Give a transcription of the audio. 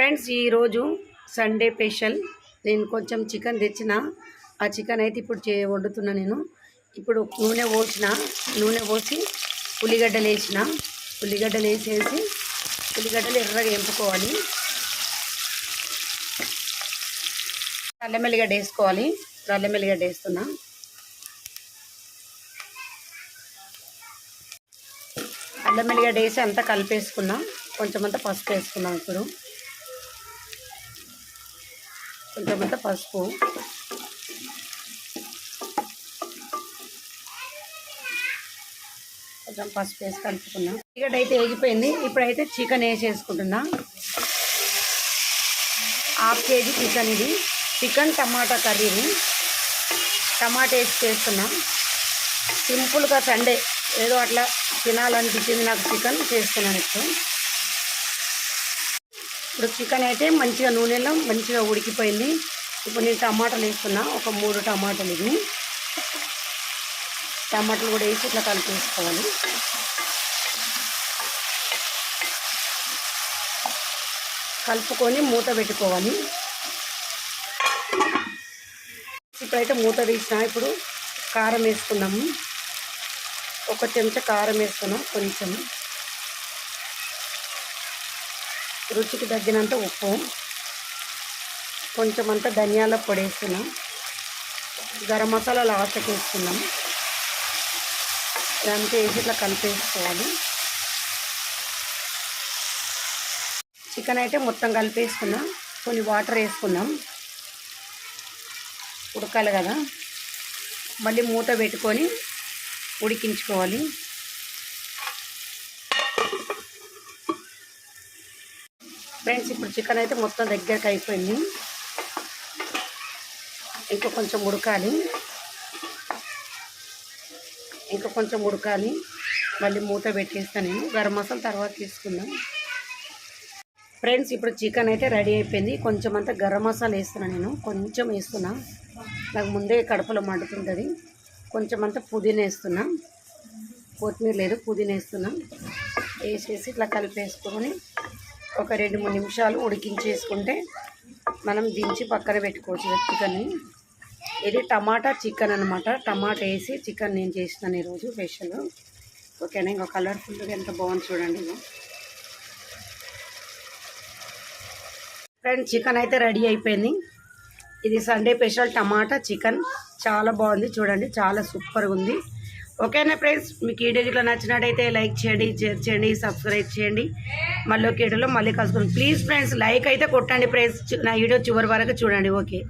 Friends ఈరోజు Sunday special. నేను కొంచెం చికెన్ తెచ్చిన. ఆ చికెన్ అయితే ఇప్పుడు చే వండుతున్నా నేను. ఇప్పుడు నూనె పోసిన. నూనె పోసి ఉల్లిగడ్డలు వేసిన. ఉల్లిగడ్డలు వేసేసి ఉల్లిగడ్డలు ఎర్రగా ఎంపుకోవాలి. నల్లమెల్లిగడ్డ వేసుకోవాలి. నల్లమెల్లిగడ్డ వేస్తున్నా. అల్లం వేసి అంతా కలిపేసుకున్నాం. కొంచెం అంతా పసుపు వేసుకున్నాం ఇప్పుడు. కొంచెమంత పసుపు. కొంచెం పసుపు వేసి కలుపుకున్నా చికెన్ అయితే వేగిపోయింది. ఇప్పుడైతే చికెన్ వేసేసుకుంటున్నా. హాఫ్ కేజీ చికెన్ ఇది. చికెన్ టమాటా కర్రీని టమాటా వేసి చేస్తున్నా. సింపుల్గా సండే ఏదో అట్లా తినాలనిపించింది నాకు చికెన్ చేస్తున్నాను ఇప్పుడు. ఇప్పుడు చికెన్ అయితే మంచిగా నూనెలో మంచిగా ఉడికిపోయింది. ఇప్పుడు నేను టమాటాలు వేస్తున్నా. ఒక మూడు టమాటాలు ఇవి. టమాటాలు కూడా వేసి ఇట్లా కలిపేసుకోవాలి. కలుపుకొని మూత పెట్టుకోవాలి. ఇప్పుడైతే మూత తీసిన. ఇప్పుడు కారం వేసుకున్నాము ఒక చెంచా కారం వేసుకున్నాం కొంచెం. రుచికి తగ్గినంత ఉప్పు కొంచెం అంతా ధనియాల పొడి వేస్తున్నాం గరం మసాలా లాస్ట్కి వేసుకున్నాం దానికి వేసి ఇట్లా కలిపేసుకోవాలి. చికెన్ అయితే మొత్తం కలిపేసుకున్నాం. కొన్ని వాటర్ వేసుకున్నాం. ఉడకాలి కదా. మళ్ళీ మూత పెట్టుకొని ఉడికించుకోవాలి. ఫ్రెండ్స్ ఇప్పుడు చికెన్ అయితే మొత్తం దగ్గరకు అయిపోయింది. ఇంకా కొంచెం ఉడకాలి. ఇంకా కొంచెం ఉడకాలి. మళ్ళీ మూత పెట్టేస్తాను నేను. గరం మసాలా తర్వాత తీసుకుందాం. ఫ్రెండ్స్ ఇప్పుడు చికెన్ అయితే రెడీ అయిపోయింది. కొంచెం అంతా గరం మసాలా వేస్తున్నాను నేను. కొంచెం వేస్తున్నా. నాకు ముందే కడుపులో మండుతుంటుంది. కొంచెం అంతా పుదీనా వేస్తున్నా. కొత్తిమీర లేదు పుదీనా వేస్తున్నా. వేసేసి ఇట్లా కలిపేసుకొని ఒక రెండు మూడు నిమిషాలు ఉడికించేసుకుంటే మనం దించి పక్కన పెట్టుకోవచ్చు చికెన్ని ఇది టమాటా చికెన్ అనమాట టమాటా వేసి చికెన్ నేను చేసినాను ఈరోజు స్పెషల్. ఓకేనా? ఇంకా కలర్ఫుల్గా ఎంత బాగుంది చూడండి ఫ్రెండ్ చికెన్ అయితే రెడీ అయిపోయింది. ఇది సండే స్పెషల్ టమాటా చికెన్. చాలా బాగుంది చూడండి. చాలా సూపర్గా ఉంది. ఓకేనా ఫ్రెండ్స్ మీకు ఈ వీడియోలో నచ్చినట్టయితే లైక్ చేయండి షేర్ చేయండి సబ్స్క్రైబ్ చేయండి. మళ్ళీ ఒక వీడియోలో మళ్ళీ కలుసుకోండి ప్లీజ్ ఫ్రెండ్స్ లైక్ అయితే కొట్టండి ఫ్రెండ్స్. నా వీడియో చివరి వరకు చూడండి ఓకే?